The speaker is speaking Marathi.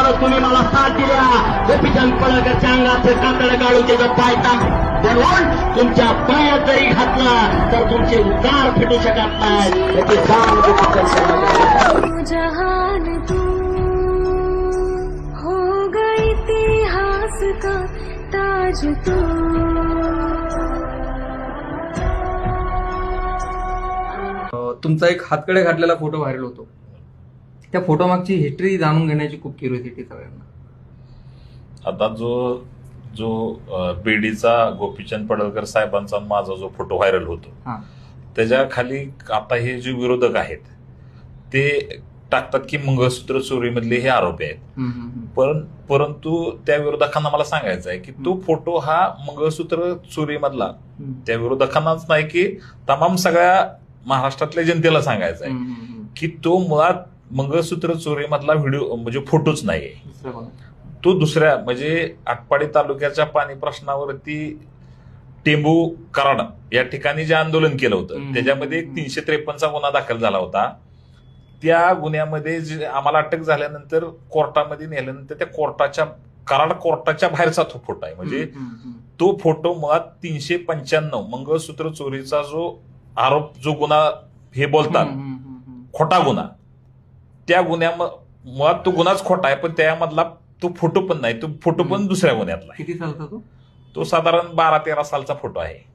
माणूस तुम्ही मला साथ दिल्या गोपीचंद पडळकरच्या अंगाचे कातड काढून त्याचं पायता बनवून तुमच्या पायात जरी घातला तर तुमचे उद्गार फिटू शकत नाही. याची जाण गोपीचंद पडळकर. तू जहान तू हो गई इतिहास का ताज तू? तुमचा एक हातकडे घातलेला फोटो व्हायरल होतो. त्या फोटो मागची हिस्ट्री जाणून घेण्याची खूप क्युरियोसिटी सगळ्यांना आता जो जो बीडीचा गोपीचंद पडळकर साहेबांचा माझा जो फोटो व्हायरल होतो त्याच्याखाली आता हे जे विरोधक आहेत ते टाकतात की मंगळसूत्र चोरीमधले हे आरोपी आहेत. पण परंतु त्या विरोधकांना मला सांगायचं आहे की तो फोटो हा मंगळसूत्र चोरीमधला. त्या विरोधकांनाच नाही की तमाम सगळ्या महाराष्ट्रातल्या जनतेला सांगायचं आहे. की तो मुळात मंगळसूत्र चोरीमधला व्हिडिओ म्हणजे फोटोच कोण? तो दुसऱ्या म्हणजे आटपाडी तालुक्याच्या पाणी प्रश्नावरती टेंबू कराड या ठिकाणी जे आंदोलन केलं होतं. त्याच्यामध्ये एक तीनशे त्रेपन्नचा गुन्हा दाखल झाला होता त्या गुन्ह्यामध्ये जे आम्हाला अटक झाल्यानंतर कोर्टामध्ये नेल्यानंतर त्या कोर्टाच्या कराड कोर्टाच्या बाहेरचा तो फोटो आहे म्हणजे. तो फोटो मुळात तीनशे पंच्याण्णव मंगळसूत्र चोरीचा जो आरोप जो गुन्हा हे बोलतात. खोटा गुन्हा त्या गुन्ह्या मुळात तो गुन्हाच खोटा आहे पण त्यामधला तो फोटो पण नाही. तो फोटो पण. दुसऱ्या गुन्ह्यातला किती सालचा तो? तो साधारण बारा तेरा सालचा फोटो आहे.